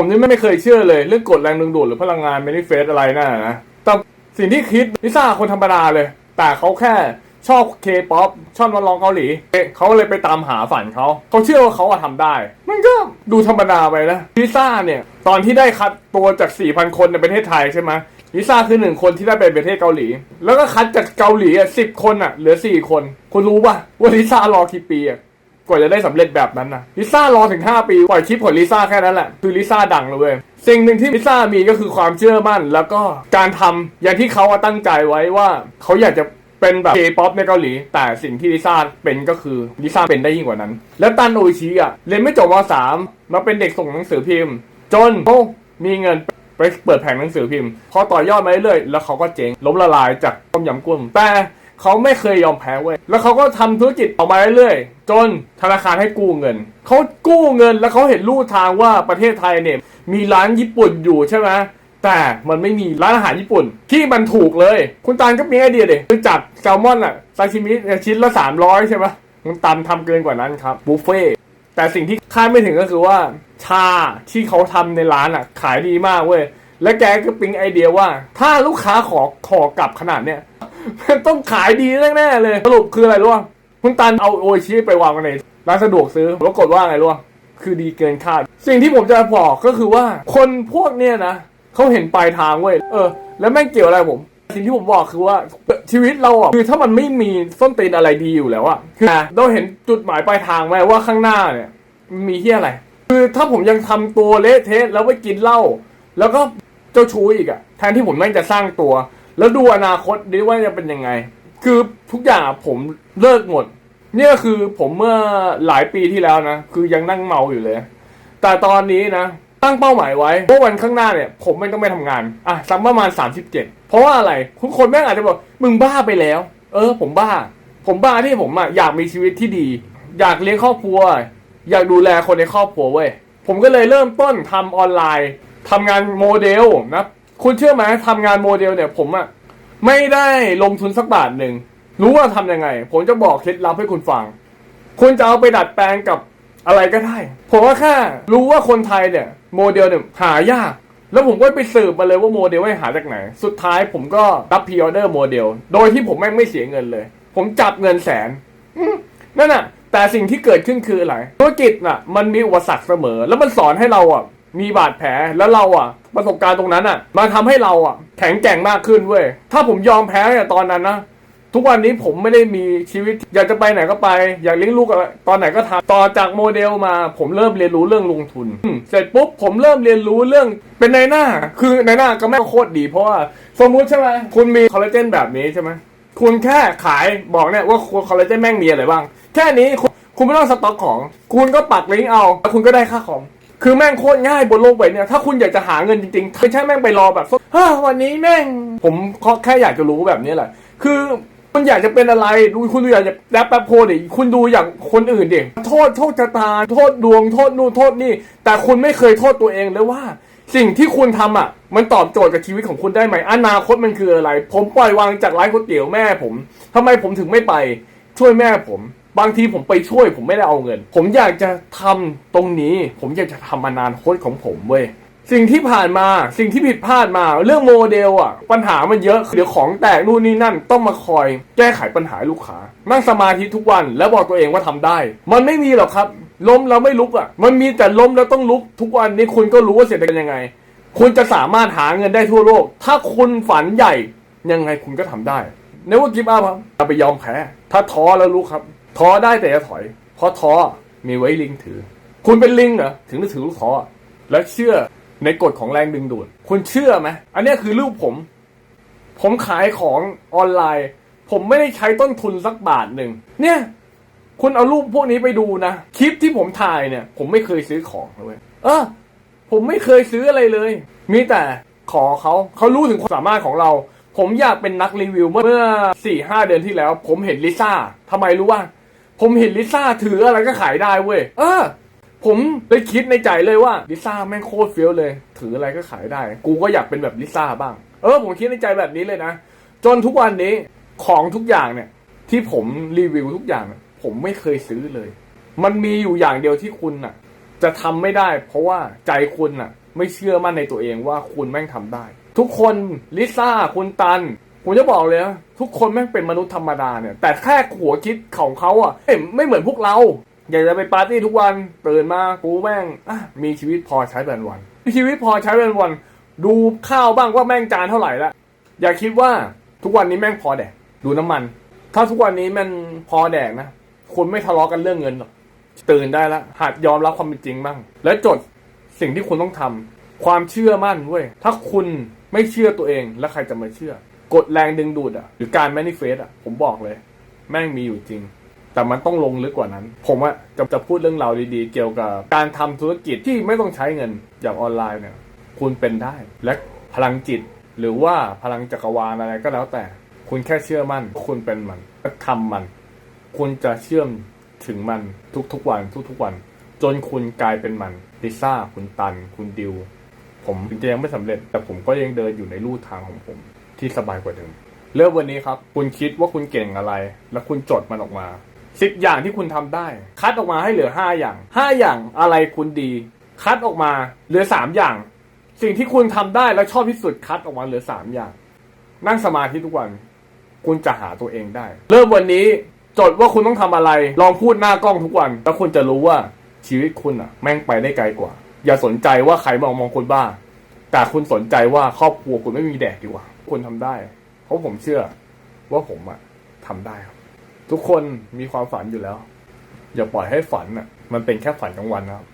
ผมนี่ไม่เคยเชื่อเลย เรื่องกฎแรงดึงดูดหรือพลังงาน m a นิเฟสอะไรนั่นนะนะแต่สิ่งที่คิดลิซ่าคนธรรมดาเลย แต่เขาแค่ชอบเคป๊อปชอบนักร้องเกาหลีเอ๊ะเขาเลยไปตามหาฝันเขา เขาเชื่อว่าเขาอะทำได้ มันก็ดูธรรมดาไปนะลิซ่าเนี่ย ตอนที่ได้คัดตัวจาก 4,000 คนในประเทศไทยใช่ไหมลิซ่าคือหนึ่งคนที่ได้ไปประเทศเกาหลี แล้วก็คัดจากเกาหลีอะสิบคนอะเหลือสี่คน คุณรู้ป่ะว่าลิซ่ารอกี่ปีอะ กว่าจะได้สำเร็จแบบนั้นนะลิซ่ารอถึง 5 ปี ปล่อยคลิปของลิซ่าแค่นั้นแหละ คือลิซ่าดังเลยเว้ยสิ่งหนึ่งที่ลิซ่ามีก็คือความเชื่อมั่น แล้วก็การทำอย่างที่เขาตั้งใจไว้ว่าเขาอยากจะเป็นแบบเคป๊อปในเกาหลี แต่สิ่งที่ลิซ่าเป็นก็คือลิซ่าเป็นได้ยิ่งกว่านั้น แล้วตันโอชิอะเรียนไม่จบม .3 มาเป็นเด็กส่งหนังสือพิมพ์ จนเขามีเงินไปเปิดแผงหนังสือพิมพ์ พอต่อยอดมาเรื่อยๆแล้วเขาก็เจ๊งล้มละลายจากต้มยำกุ้งแต่ เขาไม่เคยยอมแพ้เว้ย แล้วเขาก็ทำธุรกิจออกมาเรื่อยๆ จนธนาคารให้กู้เงิน เขากู้เงินแล้วเขาเห็นลู่ทางว่าประเทศไทยเนี่ยมีร้านญี่ปุ่นอยู่ใช่ไหมแต่มันไม่มีร้านอาหารญี่ปุ่นที่มันถูกเลย คุณตาลก็มีไอเดียเด็คือจัดแซลมอนอะซาชิมิชิ้นละ 300 ใช่ไหมคุณตาลทำเกินกว่านั้นครับบุฟเฟ่แต่สิ่งที่คาดไม่ถึงก็คือว่าชาที่เขาทำในร้านอะขายดีมากเว้ย และแกก็ปิ๊งไอเดียว่า ถ้าลูกค้าขอขอกลับขนาดเนี้ยมันต้องขายดีแน่ๆเลย สรุปคืออะไรรู้ป่ะคุณตันเอาโอชิไปวางไว้ในร้านสะดวกซื้อปรากฏว่าไงรู้ป่ะคือดีเกินคาด สิ่งที่ผมจะบอกก็คือว่าคนพวกเนี้ยนะเขาเห็นปลายทางเว้ยเออ แล้วแม่งเกี่ยวอะไรผมสิ่งที่ผมบอกคือว่าชีวิตเราอะคือถ้ามันไม่มีส้นตีนอะไรดีอยู่แล้วอะคือเราเห็นจุดหมายปลายทางไหมว่าข้างหน้าเนี่ยมันมีที่อะไร คือถ้าผมยังทำตัวเละเทะแล้วไปกินเหล้าแล้วก็ เจ้าชู้อีกอะแทนที่ผมแม่งจะสร้างตัว แล้วดูอนาคตดีว่าจะเป็นยังไง คือทุกอย่างผมเลิกหมด เนี่ยคือผมเมื่อหลายปีที่แล้วนะ คือยังนั่งเมาอยู่เลย แต่ตอนนี้นะ ตั้งเป้าหมายไว้ว่าวันข้างหน้าเนี่ย ผมไม่ต้องไปทำงาน อะสักประมาณ 37 เพราะว่าอะไรทุกคนแม่งอาจจะบอกมึงบ้าไปแล้ว เออ ผมบ้า ผมบ้าที่ผมอะอยากมีชีวิตที่ดี อยากเลี้ยงครอบครัว อยากดูแลคนในครอบครัวเว้ยผมก็เลยเริ่มต้นทำออนไลน์ ทำงานโมเดลนะคุณเชื่อไหมทำงานโมเดลเนี่ยผมอะไม่ได้ลงทุนสักบาทหนึ่งรู้ว่าทำยังไง ผมจะบอกเคล็ดลับให้คุณฟัง คุณจะเอาไปดัดแปลงกับอะไรก็ได้ ผมว่าแค่รู้ว่าคนไทยเนี่ย โมเดลเนี่ยหายาก แล้วผมก็ไปสืบมาเลยว่าโมเดลให้หาจากไหน สุดท้ายผมก็รับพ r ออเดอร์โมเดล โดยที่ผมแม่งไม่เสียเงินเลย ผมจับเงินแสนนั่นน่ะ แต่สิ่งที่เกิดขึ้นคืออะไรธุรกิจน่ะ มันมีอุปสรรคเสมอ แล้วมันสอนให้เราอะ มีบาดแผลแล้วเราอะ ประสบการณ์ตรงนั้นอะ มาทำให้เราอะ แข็งแกร่งมากขึ้นเว้ยถ้าผมยอมแพ้เนี่ยตอนนั้นนะทุกวันนี้ผมไม่ได้มีชีวิต อยากจะไปไหนก็ไป อยากเลี้ยงลูกอะไรตอนไหนก็ทำต่อจากโมเดลมา ผมเริ่มเรียนรู้เรื่องลงทุนเสร็จปุ๊บผมเริ่มเรียนรู้เรื่องเป็นในหน้า คือในหน้าก็ไม่งโคตรดีเพราะว่าสมมุติใช่ไหมคุณมีคอลลาเจนแบบนี้ใช่ไหมคุณแค่ขายบอกเนี่ยว่าคอลลาเจนแม่งมีอะไรบ้าง แค่นี้คุณคุณไม่ต้องสต็อกของ คุณก็ปักลิงก์เอาแล้วคุณก็ได้ค่าของ คือแม่งโคตรง่ายบนโลกใบนี้ถ้าคุณอยากจะหาเงินจริงๆไม่ใช่แม่งไปรอแบบฮ่าวันนี้แม่ง ผมแค่อยากจะรู้แบบนี้แหละ คือคุณอยากจะเป็นอะไรดูคุณดูอยากจะแรปแป๊บโพดิคุณดูอย่างคนอื่นดิโทษโทษชะตา โทษดวงโทษนู่นโทษนี่ แต่คุณไม่เคยโทษตัวเองเลยว่า สิ่งที่คุณทำอะ มันตอบโจทย์กับชีวิตของคุณได้ไหมอนาคตมันคืออะไร ผมปล่อยวางจากร้านก๋วยเตี๋ยวแม่ผมทำไมผมถึงไม่ไป ช่วยแม่ผม บางทีผมไปช่วยผมไม่ได้เอาเงิน ผมอยากจะทำตรงนี้ ผมอยากจะทำอนาคตของผมเว้ยสิ่งที่ผ่านมาสิ่งที่ผิดพลาดมาเรื่องโมเดลอะ ปัญหามันเยอะเดี๋ยวของแตกนู่นนี่นั่นต้องมาคอยแก้ไขปัญหาลูกค้านั่งสมาธิทุกวันแล้วบอกตัวเองว่าทำได้ มันไม่มีหรอกครับ ล้มแล้วไม่ลุกอะ มันมีแต่ล้มแล้วต้องลุกทุกวันนี้คุณก็รู้ว่าเศรษฐกิจยังไง คุณจะสามารถหาเงินได้ทั่วโลก ถ้าคุณฝันใหญ่ยังไงคุณก็ทำได้ในว่ากิฟต์อัพครับอย่าไปยอมแพ้ถ้าท้อแล้วลุกครับ ท้อได้แต่อย่าถอย เพราะท้อมีไว้ลิงถือ คุณเป็นลิงเหรอถึงจะถือลูกท้อแล้วเชื่อในกฎของแรงดึงดูด คุณเชื่อไหมอันนี้คือรูปผม ผมขายของออนไลน์ ผมไม่ได้ใช้ต้นทุนสักบาทหนึ่งเนี่ยคุณเอารูปพวกนี้ไปดูนะ คลิปที่ผมถ่ายเนี่ย ผมไม่เคยซื้อของเลยเออ ผมไม่เคยซื้ออะไรเลย มีแต่ขอเขาเขารู้ถึงความสามารถของเรา ผมอยากเป็นนักรีวิวเมื่อสี่ห้าเดือนที่แล้ว ผมเห็นลิซ่าทำไมรู้ว่า ผมเห็นลิซ่าถืออะไรก็ขายได้เว้ย เออ ผมเลยคิดในใจเลยว่าลิซ่าแม่งโคตรเฟี้ยวเลย ถืออะไรก็ขายได้ กูก็อยากเป็นแบบลิซ่าบ้าง เออ ผมคิดในใจแบบนี้เลยนะ จนทุกวันนี้ของทุกอย่างเนี่ย ที่ผมรีวิวทุกอย่างเนี่ยผมไม่เคยซื้อเลย มันมีอยู่อย่างเดียวที่คุณน่ะ จะทำไม่ได้ เพราะว่าใจคุณน่ะ ไม่เชื่อมั่นในตัวเองว่าคุณแม่งทำได้ ทุกคนลิซ่าคุณตัน ผมจะบอกเลยนะทุกคนแม่งเป็นมนุษย์ธรรมดาเนี่ย แต่แค่หัวคิดของเขาอะเอ้ยไม่เหมือนพวกเรา อยากจะไปปาร์ตี้ทุกวันตื่นมากูแม่งอะมีชีวิตพอใช้เป็นวันมีชีวิตพอใช้เป็นวันดูข้าวบ้างว่าแม่งจานเท่าไหร่ละอย่าคิดว่าทุกวันนี้แม่งพอแดกดูน้ำมัน ถ้าทุกวันนี้มันพอแดกนะคุณไม่ทะเลาะกันเรื่องเงินหรอกตื่นได้แล้วหัดยอมรับความเป็นจริงบ้าง แล้วจดสิ่งที่คุณต้องทำความเชื่อมั่นเว้ยถ้าคุณไม่เชื่อตัวเองแล้วใครจะมาเชื่อ กดแรงดึงดูดอะหรือการแมนิเฟสอะผมบอกเลย แม่งมีอยู่จริง แต่มันต้องลงลึกกว่านั้น ผมอะจะจะพูดเรื่องราวดีๆ เกี่ยวกับการทำธุรกิจที่ไม่ต้องใช้เงินอย่างออนไลน์เนี่ย คุณเป็นได้ และพลังจิต หรือว่าพลังจักรวาลอะไรก็แล้วแต่ คุณแค่เชื่อมั่นว่าคุณเป็นมันและทำมัน คุณจะเชื่อมถึงมันทุกๆวันทุกๆวัน จนคุณกลายเป็นมันลิซ่าคุณตัน คุณดิว ผมจะยังไม่สำเร็จแต่ผมก็ยังเดินอยู่ในลู่ทางของผม ที่สบายกว่าเดิมเริ่มวันนี้ครับ คุณคิดว่าคุณเก่งอะไร แล้วคุณจดมันออกมาสิบอย่างที่คุณทำได้ คัดออกมาให้เหลือห้าอย่างห้าอย่างอะไรคุณดี คัดออกมาเหลือสามอย่าง สิ่งที่คุณทำได้และชอบที่สุดคัดออกมาเหลือสามอย่าง นั่งสมาธิทุกวัน คุณจะหาตัวเองได้ เริ่มวันนี้จดว่าคุณต้องทำอะไร ลองพูดหน้ากล้องทุกวัน แล้วคุณจะรู้ว่าชีวิตคุณอะแม่งไปได้ไกลกว่า อย่าสนใจว่าใครมองมองคุณบ้า แต่คุณสนใจว่าครอบครัวคุณไม่มีแดกดีกว่า คนทำได้ เพราะผมเชื่อว่าผมอะทำได้ครับ ทุกคนมีความฝันอยู่แล้ว อย่าปล่อยให้ฝันอะมันเป็นแค่ฝันกลางวันนะครับ